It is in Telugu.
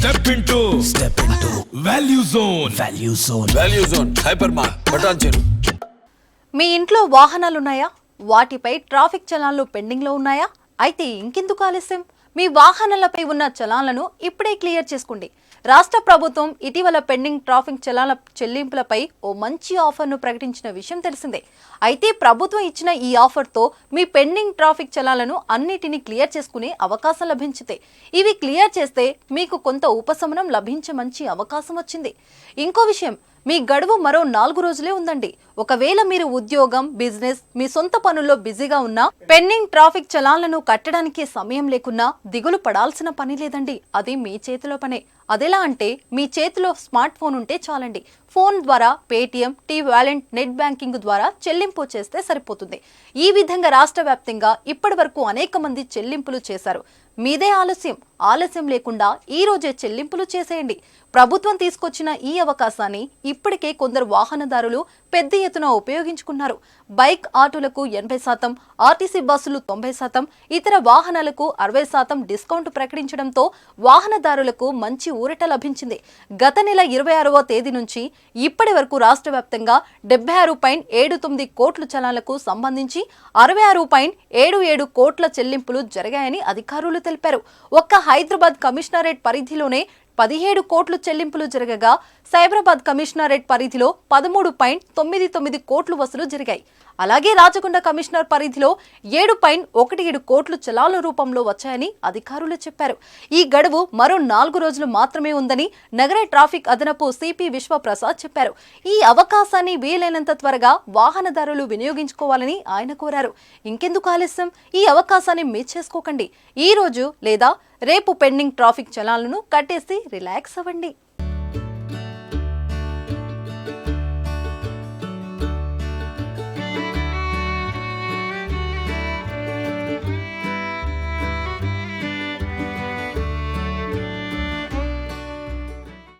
Step into step into Value Zone Value Zone Value Zone Hypermart బటాన్ చెరు మీ ఇంట్లో వాహనాలున్నాయా? వాటిపై ట్రాఫిక్ చలాన్లు పెండింగ్లో ఉన్నాయా? అయితే ఇంకెందుకు ఆలస్యం? మీ వాహనాలపై ఉన్న చలాన్లను ఇప్పుడే క్లియర్ చేసుకోండి. రాష్ట్ర ప్రభుత్వం ఇటీవల పెండింగ్ ట్రాఫిక్ చలాల చెల్లింపులపై ఓ మంచి ఆఫర్ను ప్రకటించిన విషయం తెలిసిందే. అయితే ప్రభుత్వం ఇచ్చిన ఈ ఆఫర్తో మీ పెండింగ్ ట్రాఫిక్ చలాలను అన్నిటినీ క్లియర్ చేసుకునే అవకాశం లభించితే ఇవి క్లియర్ చేస్తే మీకు కొంత ఉపశమనం లభించే మంచి అవకాశం వచ్చింది. ఇంకో విషయం మీ గడువు మరో నాలుగు రోజులే ఉందండి. ఒకవేళ మీరు ఉద్యోగం బిజినెస్ మీ సొంత పనుల్లో బిజీగా ఉన్నా పెండింగ్ ట్రాఫిక్ చలాన్లను కట్టడానికి సమయం లేకున్నా దిగులు పడాల్సిన పని లేదండి. అది మీ చేతిలో పనే. అదెలా అంటే మీ చేతిలో స్మార్ట్ ఫోన్ ఉంటే చాలండి. ఫోన్ ద్వారా Paytm T wallet net banking ద్వారా చెల్లింపు చేస్తే సరిపోతుంది. ఈ విధంగా రాష్ట్ర వ్యాప్తంగా ఇప్పటి వరకు అనేక మంది చెల్లింపులు చేశారు. మీదే ఆలస్యం. ఆలస్యం లేకుండా ఈ రోజే చెల్లింపులు చేసేయండి. ప్రభుత్వం తీసుకొచ్చిన ఈ అవకాశాన్ని ఇప్పటికే కొందరు వాహనదారులు పెద్ద ఎత్తున ఉపయోగించుకున్నారు. బైక్ ఆటోలకు ఎనభై శాతం ఆర్టీసీ బస్సులు తొంభై శాతం ఇతర వాహనాలకు అరవై శాతం డిస్కౌంట్ ప్రకటించడంతో వాహనదారులకు మంచి ఊరట లభించింది. గత నెల ఇరవై ఆరవ తేదీ నుంచి ఇప్పటి వరకు రాష్ట్ర వ్యాప్తంగా డెబ్బై ఆరు పాయింట్ ఏడు తొమ్మిది కోట్ల చలాలకు సంబంధించి అరవై ఆరు పాయింట్ ఏడు ఏడు కోట్ల చెల్లింపులు జరిగాయని అధికారులు తెలిపారు. ఒక్క హైదరాబాద్ కమిషనరేట్ పరిధిలోనే పదిహేడు కోట్లు చెల్లింపులు జరగగా సైబరాబాద్ కమిషనరేట్ పరిధిలో పదమూడు పాయింట్ తొమ్మిది తొమ్మిది కోట్లు వసూలు జరిగాయి. అలాగే రాచకొండ కమిషనర్ పరిధిలో ఏడు పాయింట్ ఒకటి ఏడు కోట్లు చలాల రూపంలో వచ్చాయని అధికారులు చెప్పారు. ఈ గడువు మరో నాలుగు రోజులు మాత్రమే ఉందని నగర ట్రాఫిక్ అదనపు సిపి విశ్వప్రసాద్ చెప్పారు. ఈ అవకాశాన్ని వీలైనంత త్వరగా వాహనదారులు వినియోగించుకోవాలని ఆయన కోరారు. ఇంకెందుకు ఆలస్యం? ఈ అవకాశాన్ని మిస్ చేసుకోకండి. ఈ రోజు లేదా రేపు పెండింగ్ ట్రాఫిక్ చలాలను కట్టేసి రిలాక్స్ అవ్వండి.